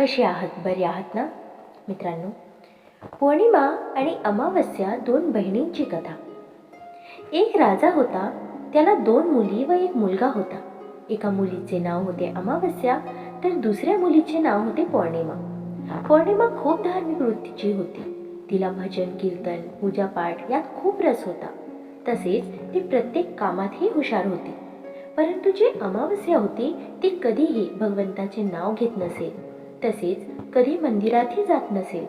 कसे आहात? बरे आहात ना? मित्रांनो पौर्णिमा आणि अमावस्या दोन बहिणींची कथा. एक राजा होता त्याला दोन मुली व एक मुलगा होता. एका मुलीचे नाव होते अमावस्या तर दुसऱ्या मुलीचे नाव होते पौर्णिमा. पौर्णिमा खूप धार्मिक वृत्तीची होती. तिला भजन कीर्तन पूजापाठ यात खूप रस होता. तसेच ती प्रत्येक कामातही हुशार होती. परंतु जी अमावस्या होती ती कधीही भगवंताचे नाव घेत नसेल तसेच कधी मंदिरातही जात नसेल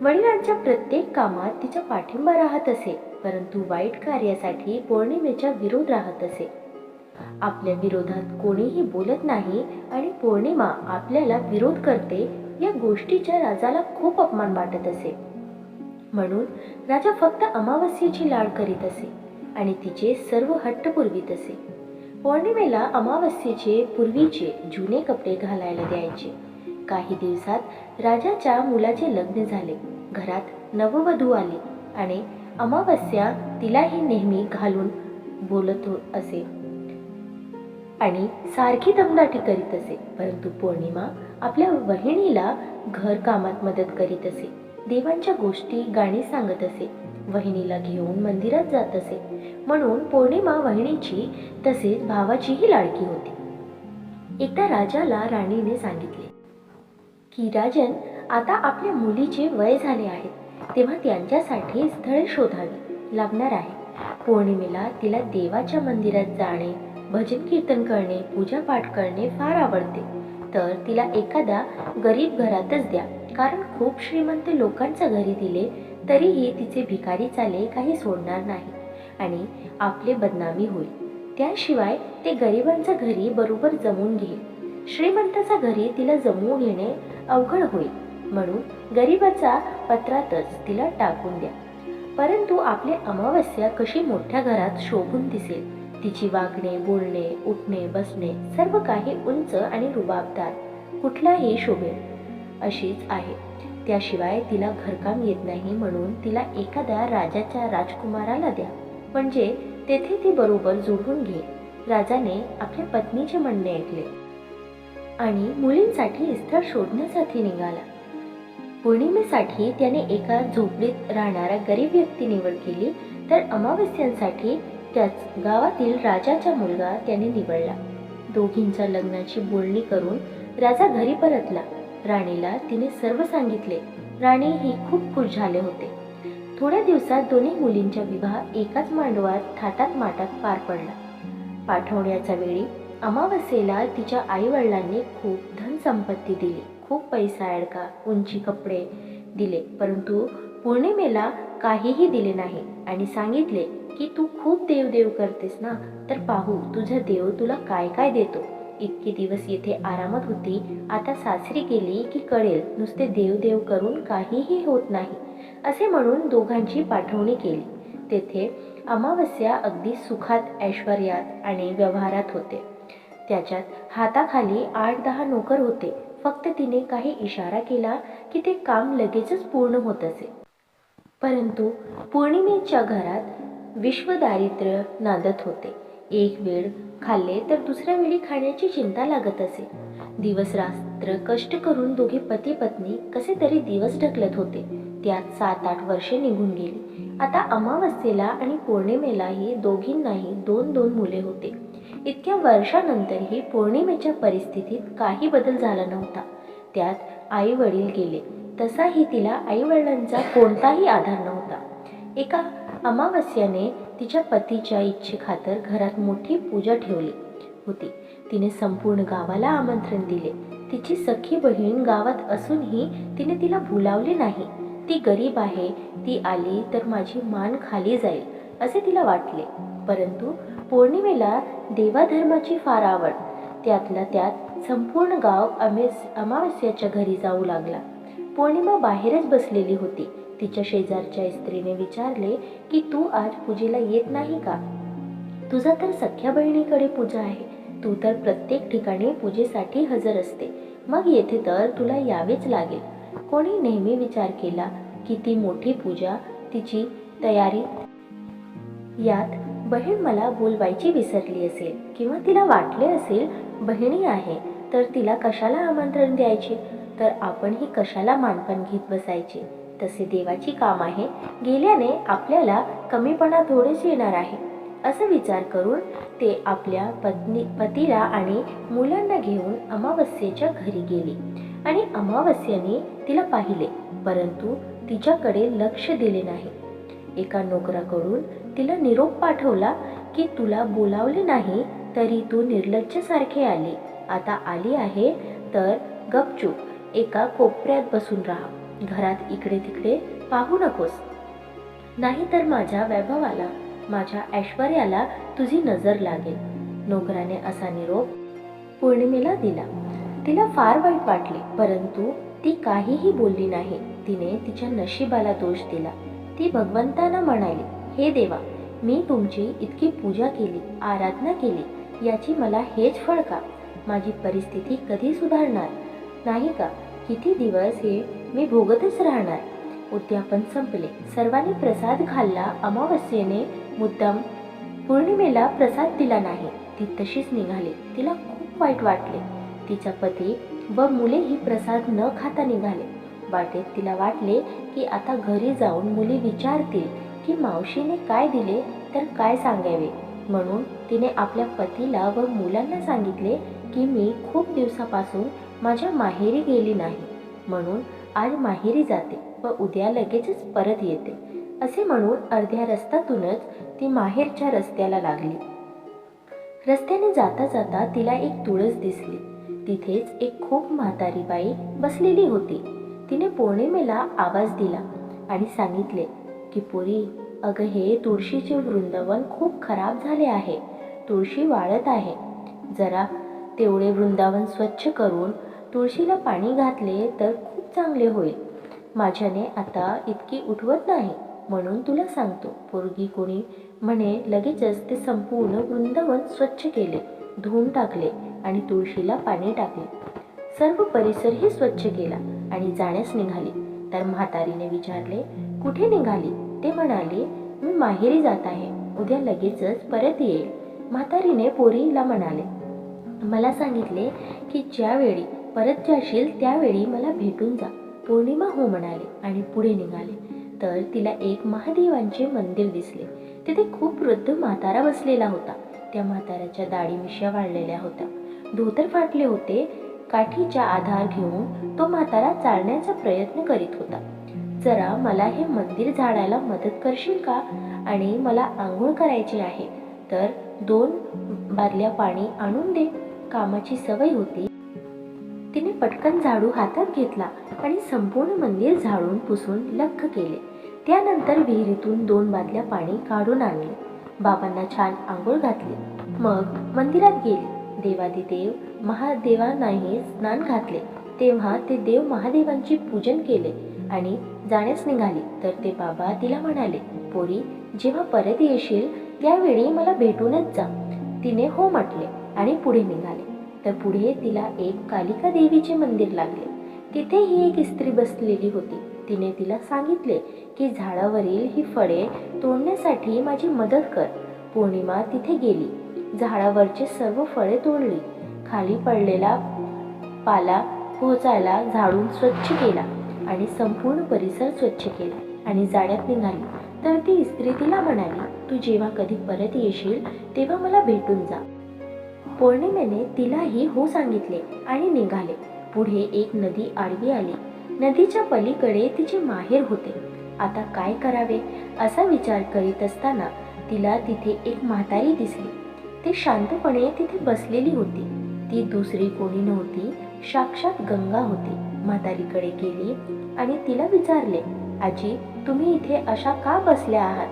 वडिलांच्या प्रत्येक कामात तिच्या पाठिंबा राहत असे परंतु वाईट कार्यासाठी पौर्णिमेच्या विरोध राहत असे. आपल्या विरोधात कोणीही बोलत नाही आणि पौर्णिमा आपल्याला विरोध करते या गोष्टीच्या राजाला खूप अपमान वाटत असे. म्हणून राजा फक्त अमावस्येची लाड करीत असे आणि तिचे सर्व हट्ट पुरवीत असे. पौर्णिमेला अमावस्येचे पूर्वीचे जुने कपडे घालायला द्यायचे. काही दिवसात राजाच्या मुलाचे लग्न झाले. घरात नववधू आली आणि अमावस्या तिलाही नेहमी घालून बोलत हो- असे. आणि सारखी दमदाटी करीत असे. परंतु पौर्णिमा आपल्या वहिनीला घरकामात मदत करीत असे. देवांच्या गोष्टी गाणी सांगत असे. वहिनीला घेऊन मंदिरात जात असे. म्हणून पौर्णिमा वहिनीची तसेच भावाचीही लाडकी होती. एकदा राजाला राणीने सांगितले की राजन आता आपल्या मुलीचे वय झाले आहे तेव्हा त्यांच्यासाठी स्थळे शोधावी लागणार आहे. पौर्णिमेला तिला देवाच्या मंदिरात जाणे भजन कीर्तन करणे पूजापाठ करणे फार आवडते. तर तिला एखादा गरीब घरातच द्या कारण खूप श्रीमंत लोकांच्या घरी दिले तरीही तिचे भिकारी चाले काही सोडणार नाही आणि आपले बदनामी होईल. त्याशिवाय ते गरिबांच्या घरी बरोबर जमून घेईल. श्रीमंताच्या घरी तिला जमवून घेणे अवघड होईल. म्हणून गरिबाचा पत्रातच तिला टाकून द्या. परंतु आपले अमावस्या कशी मोठ्या घरात शोभून दिसेल? तिची वागणे बोलणे उठणे बसणे सर्व काही उंच आणि रुबाबदार. कुठलाही शोभेल अशीच आहे. त्याशिवाय तिला घरकाम येत नाही म्हणून तिला एखाद्या राजाच्या राजकुमाराला द्या. म्हणजे तेथे ती बरोबर जुळवून घेईल राजाने आपल्या पत्नीचे म्हणणे ऐकले. आणि मुलींसाठी स्थळ शोधण्यासाठी निघाला. पौर्णिमेसाठी त्याने एका झोपडीत राहणारा गरीब व्यक्ती निवड केली तर अमावस्यांसाठी त्याच गावातील राजाचा मुलगा त्याने निवडला. दोघींच्या लग्नाची बोलणी करून राजा घरी परतला. राणीला तिने सर्व सांगितले. राणी ही खूप खुश झाले होते. थोड्या दिवसात दोन्ही मुलींचा विवाह एकाच मांडवात थाटात माटात पार पडला. पाठवण्याच्या वेळी अमावस्येला तिच्या आई वडिलांनी खूप धनसंपत्ती दिली. खूप पैसा अडका उंची कपडे दिले. परंतु पौर्णिमेला काहीही दिले नाही आणि सांगितले की तू खूप देवदेव करतेस ना? तर पाहू तुझा देव तुला काय काय देतो? इतके दिवस येथे आरामात होती. आता सासरी गेली की कळेल नुसते देवदेव करून काहीही होत नाही. असे म्हणून दोघांची पाठवणी केली. तेथे अमावस्या अगदी सुखात ऐश्वर्यात आणि व्यवहारात होते. त्याच्यात हाताखाली आठ दहा नोकर होते. फक्त तिने काही इशारा केला की ते काम लगेचच पूर्ण होत असे. परंतु पौर्णिमेच्या घरात विश्वदारिद्र्य नांदत होते. एक वेळ खाल्ले तर दुसऱ्या वेळी खाण्याची चिंता लागत असे. दिवस रात्र कष्ट करून दोघे पती पत्नी कसे तरी दिवस ढकलत होते. त्यात सात आठ वर्षे निघून गेली. आता अमावस्येला आणि पौर्णिमेलाही दोघींनाही दोन दोन मुले होते. इतक्या वर्षानंतरही पौर्णिमेच्या परिस्थितीत काही बदल झाला नव्हता. त्यात आई वडील गेले. तसाही तिला आई वडिलांचा कोणताही आधार नव्हता. एका अमावस्याने तिच्या पतीच्या इच्छेखातर घरात मोठी पूजा ठेवली होती. तिने संपूर्ण गावाला आमंत्रण दिले. तिची सखी बहीण गावात असूनही तिने तिला भुलावले नाही. ती गरीब आहे ती आली तर माझी मान खाली जाईल असे तिला वाटले. परंतु पौर्णिमेला देवाधर्माची फार आवड. त्यातल्या त्यात संपूर्ण गाव अमेस अमावस्याच्या घरी जाऊ लागला. पौर्णिमा बाहेरच बसलेली होती. तिच्या शेजारच्या स्त्रीने विचारले की तू आज पूजेला येत नाही का? तुझा तर सख्या बहिणीकडे पूजा आहे. तू तर प्रत्येक ठिकाणी पूजेसाठी हजर असते. मग येथे तर तुला यावेच लागेल. कोणी नेहमी विचार केला की ती मोठी पूजा तिची तयारी यात बहीण मला बोलवायची विसरली असेल किंवा तिला वाटले असेल बहिणी आहे तर तिला कशाला आमंत्रण द्यायचे? तर आपणही कशाला मानपण घेत बसायचे? तसे देवाची काम आहे. गेल्याने आपल्याला कमीपणा थोडेच येणार आहे. असं विचार करून ते आपल्या पत्नी पतीला आणि मुलांना घेऊन अमावस्येच्या घरी गेली आणि अमावस्याने तिला पाहिले परंतु तिच्याकडे लक्ष दिले नाही. एका नोकराकडून तिला निरोप पाठवला की तुला बोलावले नाही तरी तू निर्लज्जसारखे आली. आता आली आहे तर गपचूप एका कोपऱ्यात बसून राहा. घरात इकडे तिकडे पाहू नकोस. नाहीतर माझ्या वैभवाला माझ्या ऐश्वर्याला तुझी नजर लागेल. नोकराने असा निरोप पौर्णिमेला दिला. तिला फार वाईट वाटले परंतु ती काहीही बोलली नाही. तिने तिच्या नशिबाला दोष दिला. ती भगवंतांना म्हणाली हे देवा मी तुमची इतकी पूजा केली आराधना केली याची मला हेच फळ का? माझी परिस्थिती कधी सुधारणार? नाही का? किती दिवस हे मी भोगतच राहणार? उद्यापन संपले. सर्वांनी प्रसाद खाल्ला अमावस्येने मुद्दाम पौर्णिमेला प्रसाद दिला नाही. ती तशीच निघाली. तिला खूप वाईट वाटले. तिचा पती व मुलेही प्रसाद न खाता निघाले. वाटेत तिला वाटले की आता घरी जाऊन मुली विचारतील की मावशीने काय दिले तर काय सांगावे? म्हणून तिने आपल्या पतीला व मुलांना सांगितले की मी खूप दिवसापासून माझ्या माहेरी गेली नाही. म्हणून आज माहेरी जाते व उद्या लगेचच परत येते. असे म्हणून अर्ध्या रस्त्यातूनच ती माहेरच्या रस्त्याला लागली. रस्त्याने जाता जाता तिला एक तुळस दिसली. तिथेच एक खूप म्हातारी बाई बसलेली होती. तिने पौर्णिमेला आवाज दिला आणि सांगितले की पुरी अगं हे तुळशीचे वृंदावन खूप खराब झाले आहे. तुळशी वाळत आहे. जरा तेवढे वृंदावन स्वच्छ करून तुळशीला पाणी घातले तर खूप चांगले होईल. माझ्याने आता इतकी उठवत नाही म्हणून तुला सांगतो. पोरगी कोणी म्हणे लगेचच ते संपूर्ण वृंदावन स्वच्छ केले धुवून टाकले आणि तुळशीला पाणी टाकले. सर्व परिसरही स्वच्छ केला आणि जाण्यास निघाली. तर म्हातारीने विचारले कुठे निघाली? ते म्हणाले मी माहेरी जात आहे. उद्या लगेचच परत येईल. म्हातारीने पोरीला म्हणाले मला सांगितले की ज्यावेळी परत जाशील त्यावेळी मला भेटून जा. पौर्णिमा हो म्हणाले आणि पुढे निघाले. तर तिला एक महादेवांचे मंदिर दिसले. तिथे खूप वृद्ध म्हातारा बसलेला होता. त्या म्हाताऱ्याच्या दाढी मिश्या वाढलेल्या होत्या. धोतर फाटले होते. काठीचा आधार घेऊन तो म्हातारा चालण्याचा प्रयत्न करीत होता. जरा मला हे मंदिर झाडायला मदत करशील का? आणि मला आंघोळ करायची आहे तर दोन बादल्या पाणी आणून दे. कामाची सवय होती. तिने पटकन झाडू हातात घेतला आणि संपूर्ण मंदिर झाडून पुसून लख केले. त्यानंतर विहिरीतून दोन बादल्या पाणी काढून आणले. बाबांना छान आंघोळ घातली. मग मंदिरात गेले. देवादिदेव महादेवांनाही स्नान घातले. तेव्हा ते देव महादेवांचे पूजन केले. आणि जाण्यास निघाली तर ते बाबा तिला म्हणाले पोरी जेव्हा परत येशील त्यावेळी मला भेटूनच जा. तिने हो म्हटले आणि पुढे निघाले. तर पुढे तिला एक कालिका देवीचे मंदिर लागले. तिथेही एक स्त्री बसलेली होती. तिने तिला सांगितले की झाडावरील ही फळे तोडण्यासाठी माझी मदत कर. पौर्णिमा तिथे गेली. झाडावरचे सर्व फळे तोडली. खाली पडलेला पाला पोहोचायला झाडून स्वच्छ केला. आणि संपूर्ण परिसर स्वच्छ केला आणि जाण्यात निघाली. तर ती स्त्री तिला म्हणाली तू जेव्हा कधी परत येशील तेव्हा मला भेटून जा. पौर्णिमेने तिलाही हो सांगितले आणि निघाले. पुढे एक नदी आडवी आली. नदीच्या पलीकडे तिचे माहेर होते. आता काय करावे असा विचार करीत असताना तिला तिथे एक म्हातारी दिसली. ती शांतपणे तिथे बसलेली होती. ती दुसरी कोणी नव्हती साक्षात गंगा होती. म्हातारीकडे गेली आणि तिला विचारले आजी तुम्ही इथे अशा का बसल्या आहात?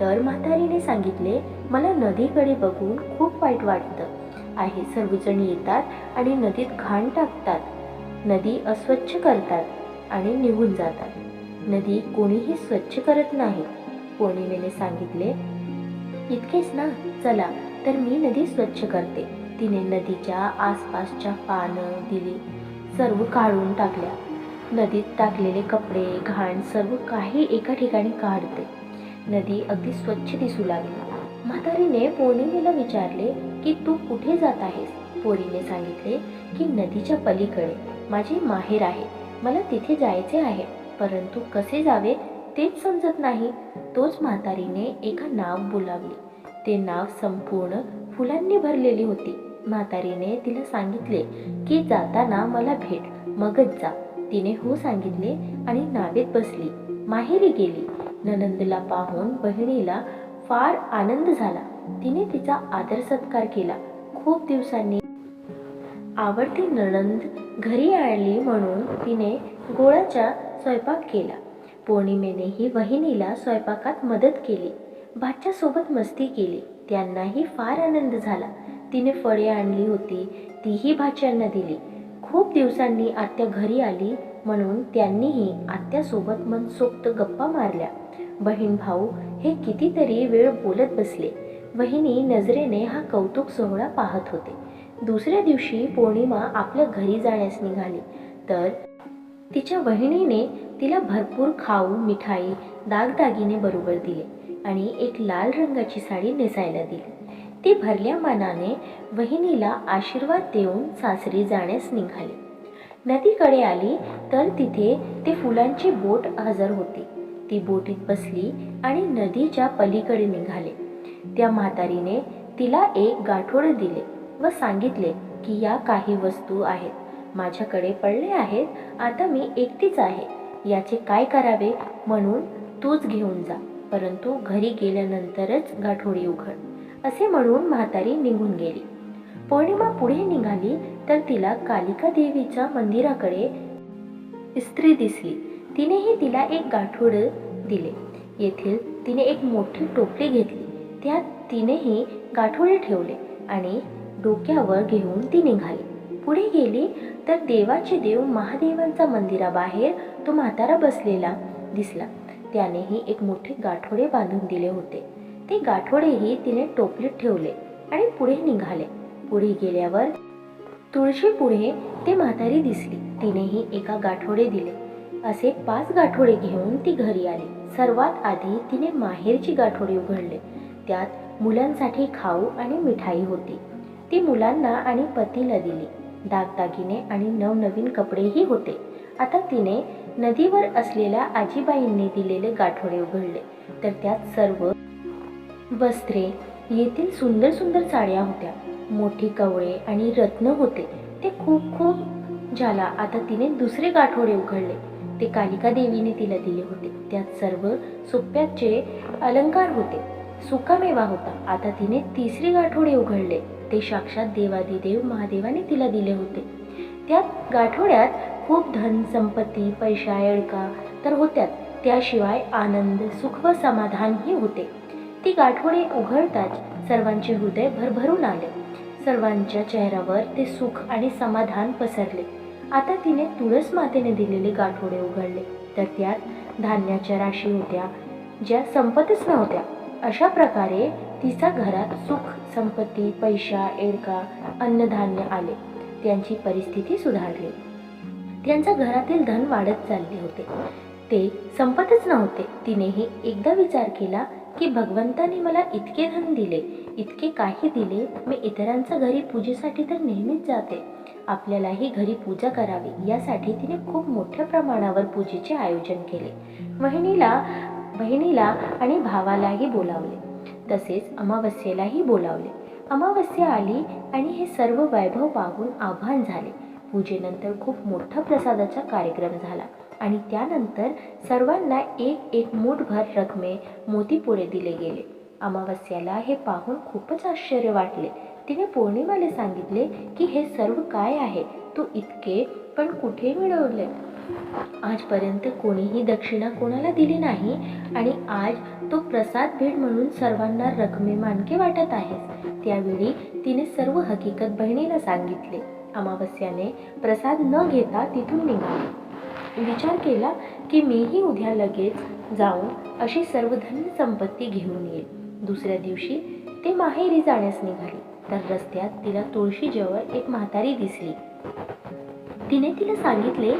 तर म्हातारीने सांगितले मला नदीकडे बघून खूप वाईट वाटतं. आहे सर्वजण येतात आणि नदीत घाण टाकतात. नदी अस्वच्छ करतात आणि निघून जातात. नदी कोणीही स्वच्छ करत नाही. पौर्णिमेने सांगितले इतकेच ना? चला तर मी नदी स्वच्छ करते. तिने नदीच्या आसपासच्या पानं दिली. सर्व काढून टाकल्या. नदीत टाकलेले कपडे घाण सर्व काही एका ठिकाणी काढते. नदी अगदी स्वच्छ दिसू लागली. म्हातारीने पौर्णिमेला विचारले की तू कुठे जात आहेस? पोरीने सांगितले की नदीच्या पलीकडे. माझे माहेर आहे. मला तिथे जायचे आहे. परंतु कसे जावे तेच समजत नाही. तोच म्हातारीने एका नाव बोलावली. ते नाव संपूर्ण फुलांनी भरलेली होती. म्हातारीने तिला सांगितले की जाताना मला भेट मगच जा. तिने हो सांगितले आणि नावेत बसली. माहेरी गेली. ननंदला पाहून बहिणीला फार आनंद झाला. तिने तिचा आदर सत्कार केला. खूप दिवसांनी आवडती नणंद घरी आणली म्हणून तिने गोळाचा स्वयंपाक केला. पौर्णिमेनेही वहिनीला स्वयंपाकात मदत केली. भाच्यासोबत मस्ती केली. त्यांनाही फार आनंद झाला. तिने फळे आणली होती. तीही भाच्यांना दिली. खूप दिवसांनी आत्या घरी आली म्हणून त्यांनीही आत्यासोबत मनसोक्त गप्पा मारल्या. बहीण भाऊ हे कितीतरी वेळ बोलत बसले. वहिनी नजरेने हा कौतुक सोहळा पाहत होते. दुसऱ्या दिवशी पौर्णिमा आपल्या घरी जाण्यास निघाली. तर तिच्या बहिणीने तिला भरपूर खाऊ मिठाई दागदागिने बरोबर दिले आणि एक लाल रंगाची साडी नेसायला दिली. ती भरल्या मानाने वहिनीला आशीर्वाद देऊन सासरी जाण्यास निघाली. नदीकडे आली तर तिथे ते फुलांची बोट हजर होती. ती बोटीत बसली आणि नदीच्या पलीकडे निघाले. त्या म्हातारीने तिला एक गाठोड दिले व सांगितले की या काही वस्तू आहेत. माझ्याकडे पडले आहेत. आता मी एकटीच आहे. याचे काय करावे? म्हणून तूच घेऊन जा. परंतु घरी गेल्यानंतरच गाठोडी उघड. असे म्हणून म्हातारी निघून गेली. पौर्णिमा पुढे निघाली तर तिला कालिका देवीच्या मंदिराकडे स्त्री दिसली. तिनेही तिला एक गाठोड दिले. येथील तिने एक मोठी टोपली घेतली. त्यात तिनेही गाठोडे ठेवले आणि डोक्यावर घेऊन ती निघाली. पुढे गेली तर देवाचे देव महादेवांचा मंदिराबाहेर तो म्हातारा बसलेला दिसला. त्यानेही एक मोठे गाठोडे बांधून दिले होते. ते गाठोडेही तिने टोपलीत ठेवले आणि पुढे निघाले. पुढे गेल्यावर तुळशी पुढे ते म्हातारी दिसली. तिनेही एका गाठोडे दिले. असे पाच गाठोडे घेऊन ती घरी आली. सर्वात आधी तिने माहेरची गाठोडे उघडले. त्यात मुलांसाठी खाऊ आणि मिठाई होती. ती मुलांना आणि पतीला दिली. दागदागिने आणि नवनवीन कपडेही होते. आता तिने नदीवर असलेल्या आजीबाईंनी दिलेले गाठोडे उघडले. तर त्यात सर्व वस्त्रे येथील सुंदर सुंदर साड्या होत्या. मोठी कवळे आणि रत्न होते. ते खूप खूप झाला. आता तिने दुसरे गाठोडे उघडले. ते कालिका देवीने तिला दिले होते. त्यात सर्व सोप्याचे अलंकार होते. सुकामेवा होता. आता तिने तिसरे गाठोडे उघडले. ते साक्षात देवादिदेव महादेवाने तिला दिले होते. त्यात गाठोड्यात खूप धन संपत्ती पैसा येळका तर होत्यात. त्याशिवाय आनंद सुख व समाधानही होते. ती गाठोडे उघडताच सर्वांचे हृदय भरभरून आले. सर्वांच्या चेहऱ्यावर ते सुख आणि समाधान पसरले. आता तिने तुळस मातेने दिलेले गाठोडे उघडले. तर त्यात धान्याच्या राशी होत्या ज्या संपतच नव्हत्या. अशा प्रकारे तिचा घरात सुख संपत्ती पैसा एडका अन्नधान्य आले. त्यांची परिस्थिती सुधारली. त्यांचा घरातील धन वाढत चालले होते. ते संपतच नव्हते. तिनेही एकदा विचार केला की भगवंताने मला इतके धन दिले इतके काही दिले मी इतरांच्या घरी पूजेसाठी तर नेहमीच जाते. आपल्यालाही घरी पूजा करावी यासाठी तिने खूप मोठ्या प्रमाणावर पूजेचे आयोजन केले. बहिणीला बहिणीला आणि भावालाही बोलावले. तसेच अमावस्येलाही बोलावले. अमावस्या आली आणि हे सर्व वैभव पाहून आव्हान झाले. पूजेनंतर खूप मोठा प्रसादाचा कार्यक्रम झाला. आणि त्यानंतर सर्वांना एक एक मूठभर रकमे मोतीपुडे दिले गेले. अमावस्याला हे पाहून खूपच आश्चर्य वाटले. तिने पौर्णिमाला सांगितले की हे सर्व काय आहे? तू इतके पण कुठे मिळवले? आजपर्यंत कोणीही दक्षिणा कोणाला दिली नाही आणि आज तो प्रसाद भेट म्हणून सर्वांना रकमे मानके वाटत आहे त्यावेळी तिने सर्व हकीकत बहिणीला सांगितले. अमावस्याने प्रसाद न घेता तिथून निघाली. विचार केला की मीही उद्या लगेच जाऊन अशी सर्व धन संपत्ती घेऊन येईल दुसऱ्या दिवशी ते माहेरी जाण्यास निघाली. तर रस्त्यात तिला तुळशीजवळ एक म्हातारी दिसली. तिने तिला सांगितले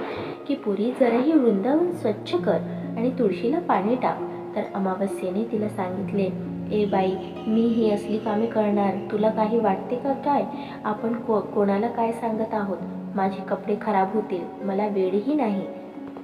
की पुरी जराही वृंदावन स्वच्छ कर आणि तुळशीला पाणी टाक. तर अमावस्येने तिला सांगितले ए बाई मी ही असली कामे करणार. तुला काही वाटते का काय? आपण को कोणाला काय सांगत आहोत? माझे कपडे खराब होतील. मला वेळही नाही.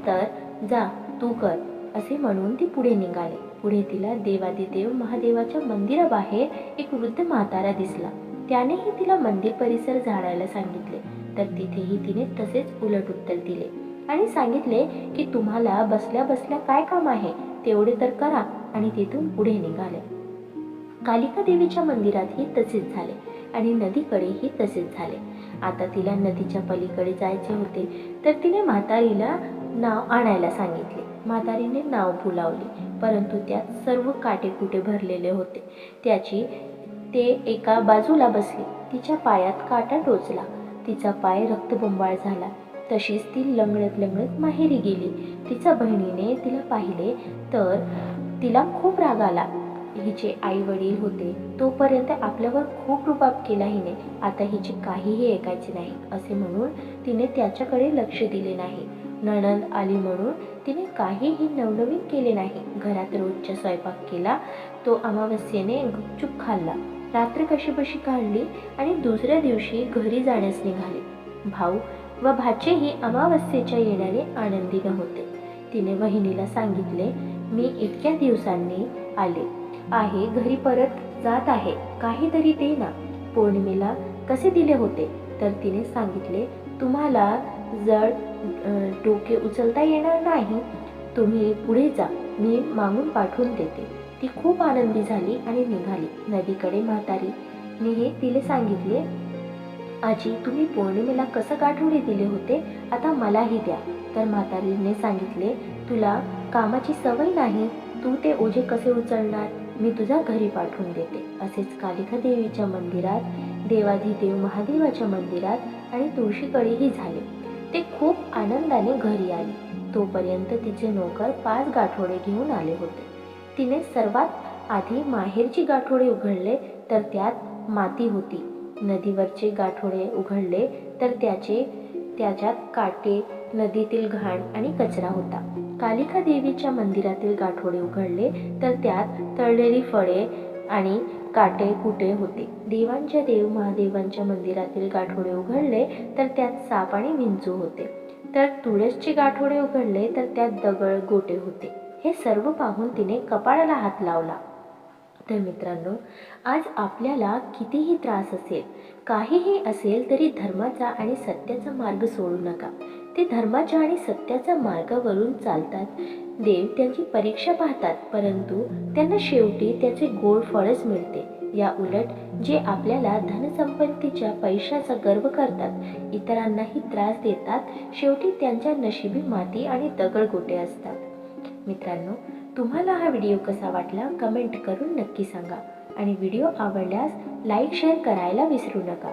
तर जा तू कर असे म्हणून ती पुढे निघाले. पुढे तिला देवादिदेव महादेवाच्या मंदिराबाहेर एक वृद्ध म्हातारा दिसला. त्यानेही तिला मंदिर परिसर झाडायला सांगितले. तर तिथेही तिने तसेच उलट उत्तर दिले आणि सांगितले की तुम्हाला बसल्या बसल्या काय काम आहे? तेवढे तर करा आणि तिथून पुढे निघाले. कालिका देवीच्या मंदिरातही तसेच झाले आणि नदीकडेही तसेच झाले. आता तिला नदीच्या पलीकडे जायचे होते. तर तिने म्हातारीला नाव आणायला सांगितले. म्हातारीने नाव फुलावले परंतु त्यात सर्व काटेकुटे भरलेले होते. त्याची ते एका बाजूला बसले. तिच्या पायात काटा टोचला. तिचा पाय रक्तबंबाळ झाला. तशीच ती लंगडत लंगडत माहेरी गेली. तिच्या बहिणीने तिला पाहिले तर तिला खूप राग आला. हिचे आई वडील होते. तोपर्यंत आपल्यावर खूप रुबाब केला हिने. आता हिचे काहीही ऐकायचे नाही असे म्हणून तिने त्याच्याकडे लक्ष दिले नाही. नणंद आली म्हणून तिने काहीही नवनवीन केले नाही. घरात रोजचा स्वयंपाक केला तो अमावस्येने गुपचूप खाल्ला. रात्र कशी बशी काढली आणि दुसऱ्या दिवशी घरी जाण्यास निघाले. भाऊ व भाचेही अमावस्येच्या येण्याने आनंदी नव्हते तिने वहिनीला सांगितले मी इतक्या दिवसांनी आले. आहे घरी परत जात आहे. काहीतरी दे ना. पौर्णिमेला कसे दिले होते? तर तिने सांगितले तुम्हाला जड डोके उचलता येणार नाही तुम्ही पुढे जा. मी मागून पाठवून देते. ती खूप आनंदी झाली आणि निघाली. नदीकडे म्हातारी हे तिला सांगितले आजी तुम्ही पौर्णिमेला कसं गाठवडे दिले होते आता मलाही द्या. तर म्हातारीने सांगितले तुला कामाची सवय नाही. तू ते ओझे कसे उचलणार? मी तुझ्या घरी पाठवून देते. असेच कालिका देवीच्या मंदिरात देवाधिदेव महादेवाच्या मंदिरात आणि तुळशीकडेही झाले. ते खूप आनंदाने घरी आले. तोपर्यंत तिचे नोकर पाच गाठोडे घेऊन आले होते. तिने सर्वात आधी माहेरची गाठोडे उघडले तर त्यात माती होती. नदीवरचे गाठोडे उघडले तर त्याचे त्याच्यात काटे नदीतील घाण आणि कचरा होता. कालिका देवीच्या मंदिरातील गाठोडे उघडले तर त्यात तळलेली फळे आणि काटे कुटे होते. देवांच्या देव महादेवांच्या मंदिरातील गाठोडे उघडले तर त्यात साप आणि विंचू होते. तर तुळसचे गाठोडे उघडले तर त्यात दगड गोटे होते. हे सर्व पाहून तिने कपाळाला हात लावला. तर मित्रांनो आज आपल्याला कितीही त्रास असेल काहीही असेल तरी धर्माचा आणि सत्याचा मार्ग सोडू नका. ते धर्माच्या आणि सत्याच्या मार्गावरून चालतात. देव त्यांची परीक्षा पाहतात परंतु त्यांना शेवटी त्याचे गोड फळच मिळते. या उलट जे आपल्याला धनसंपत्तीच्या पैशाचा गर्व करतात इतरांनाही त्रास देतात शेवटी त्यांच्या नशिबी माती आणि दगड गोटे असतात. मित्रांनो तुम्हाला हा व्हिडिओ कसा वाटला कमेंट करून नक्की सांगा. आणि व्हिडिओ आवडल्यास लाईक शेअर करायला विसरू नका.